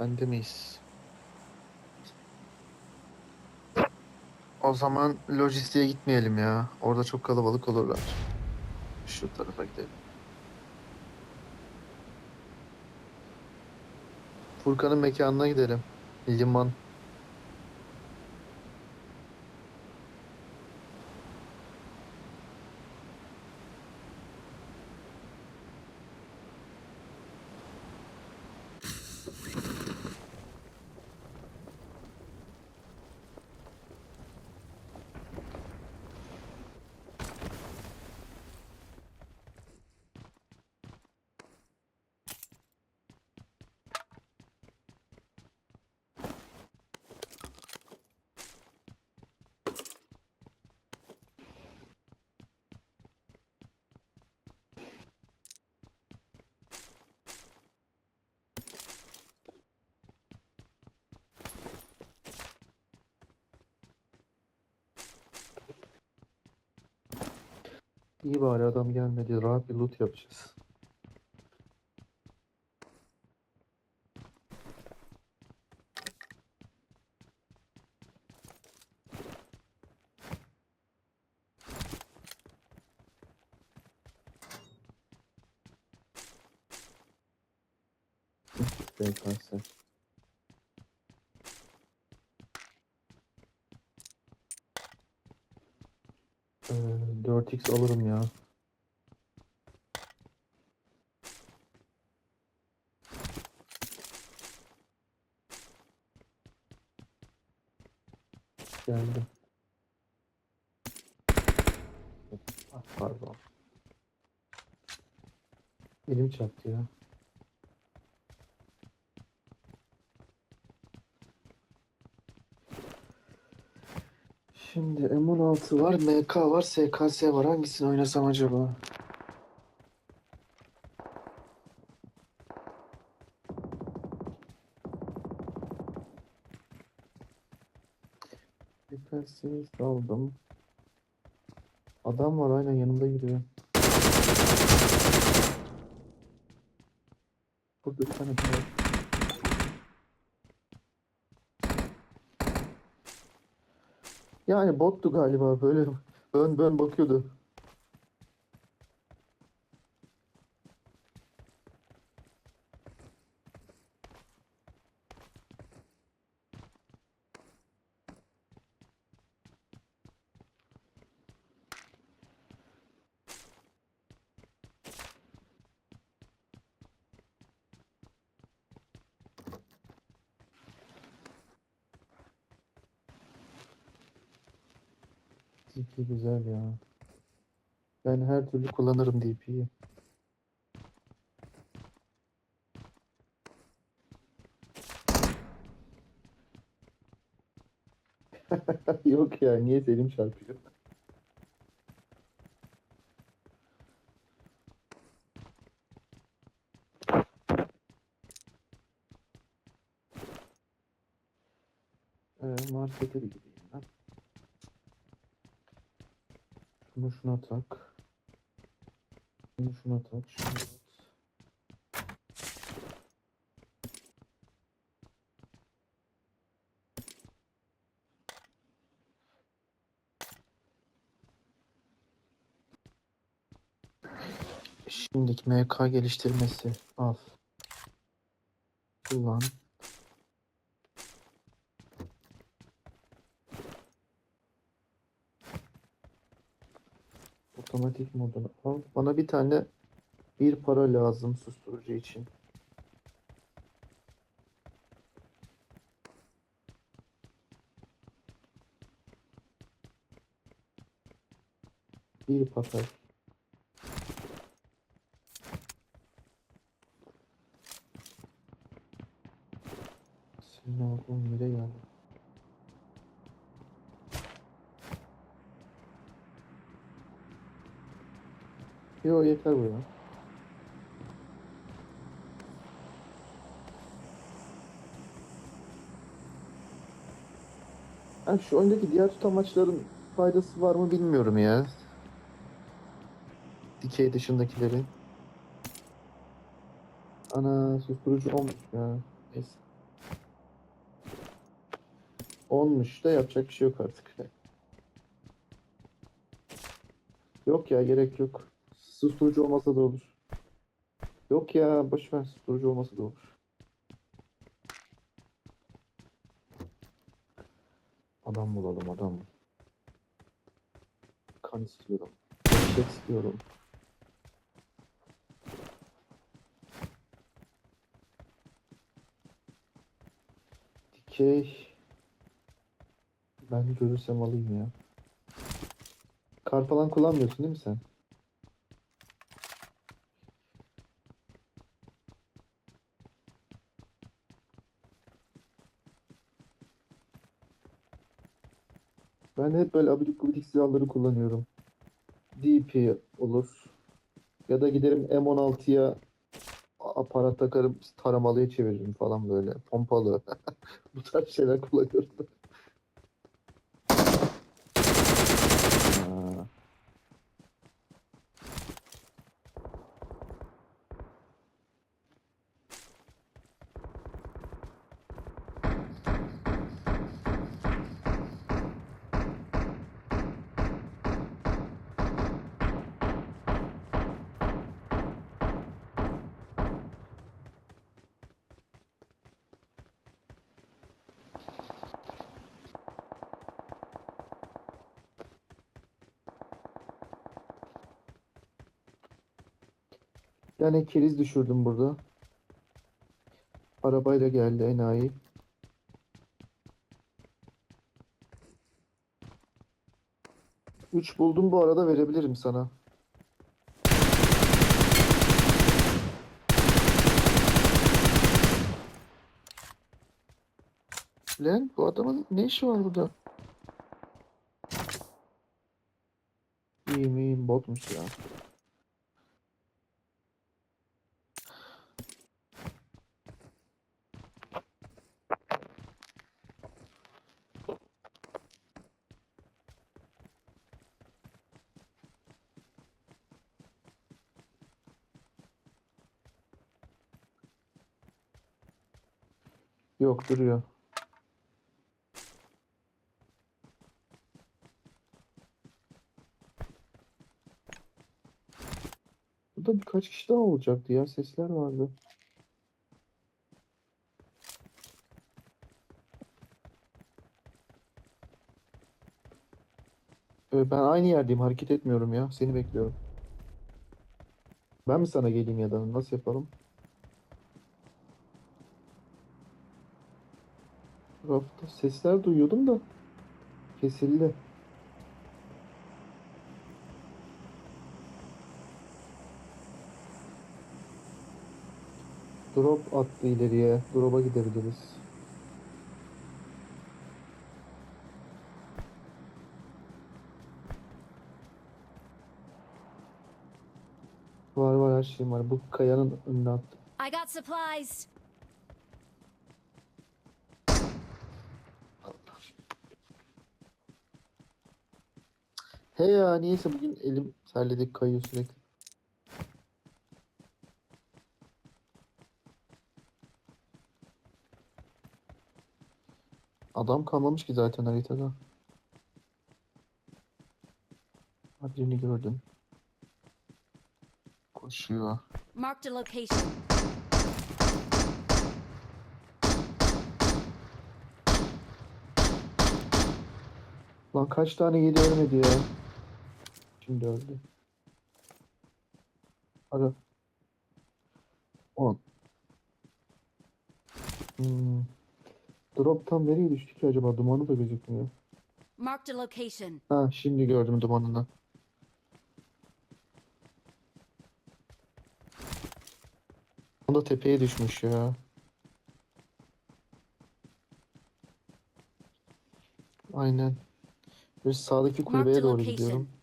Bende miyiz? O zaman lojistiğe gitmeyelim ya. Orada çok kalabalık olurlar. Şu tarafa gidelim. Furkan'ın mekanına gidelim. Liman. İyi bari adam gelmedi. Rahat bir loot yapacağız. BKS. Ee, 4x alırım ya. Geldim. Ah, pardon. Elim çarptı ya. Şimdi M16 var, MK var, SKS var. Hangisini oynasam acaba? SKS'yi saldım. Adam var aynen yanımda yürüyor. Burada bir tane var. Yani bottu galiba böyle ön bön bakıyordu. DP güzel ya. Ben her türlü kullanırım DP'yi. Yok ya niye elim çarpıyor? Ee, markete gideyim ben. Şunu şuna tak. Şunu şuna tak. Şunu at. Şimdiki MK geliştirmesi al. Kullan. Otomatik modunu al. Bana bir tane bir para lazım susturucu için. Bir paket. Yo yeter bu ya. Ha, şu oyundaki diğer tutamaçların faydası var mı bilmiyorum ya. Dikey dışındakilerin. Ana susturucu olmuş ya. Neyse. 10'muş da yapacak bir şey yok artık. Yok ya gerek yok. Susturucu olmasa da olur. Yok ya boş ver susturucu olmasa da olur. Adam bulalım adam. Kan istiyorum. Eşek istiyorum. Dikey. Ben görürsem alayım ya. Kar falan kullanmıyorsun değil mi sen? Ben hep böyle abidik gubidik silahları kullanıyorum. DP olur. Ya da giderim M16'ya aparat takarım taramalıya çeviririm falan böyle. Pompalı. Bu tarz şeyler kullanıyorum. Yani keriz düşürdüm burada. Arabayla geldi enayi. Üç buldum bu arada verebilirim sana. Lan bu adamın ne işi var burada? İyiyim iyiyim botmuş ya. Yok duruyor. Burada birkaç kişi daha olacaktı ya. Sesler vardı. Ee, Ben aynı yerdeyim. Hareket etmiyorum ya. Seni bekliyorum. Ben mi sana geleyim ya da nasıl yapalım? Rafta sesler duyuyordum da kesildi. Drop attı ileriye. Drop'a gidebiliriz. Var var her şeyim var. Bu kayanın önüne attı. I got supplies. He ya niyeyse bugün elim terledik kayıyor sürekli. Adam kalmamış ki zaten haritada. Ha, birini gördüm. Koşuyor. Marked a location. Lan kaç tane yedi ölmedi ya. Şimdi öldü. Ara. 10. Hmm. Drop tam nereye düştü ki acaba? Dumanı da gözükmüyor. Marked a location. Ha şimdi gördüm dumanını. O da tepeye düşmüş ya. Aynen. Bir sağdaki kulübeye doğru gidiyorum.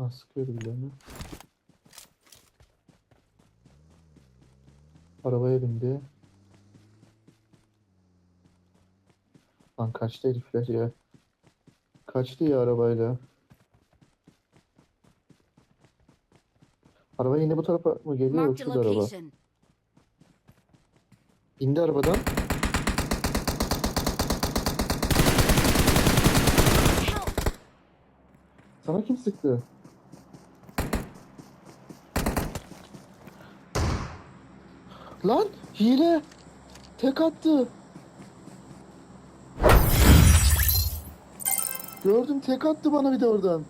Ha sıkıyor birilerini. Arabaya bindi. Lan kaçtı herifler ya. Kaçtı ya arabayla. Araba yine bu tarafa mı geliyor Marked yoksa araba? location. İndi arabadan. Sana kim sıktı? Lan hile. Tek attı. Gördüm tek attı bana bir de oradan.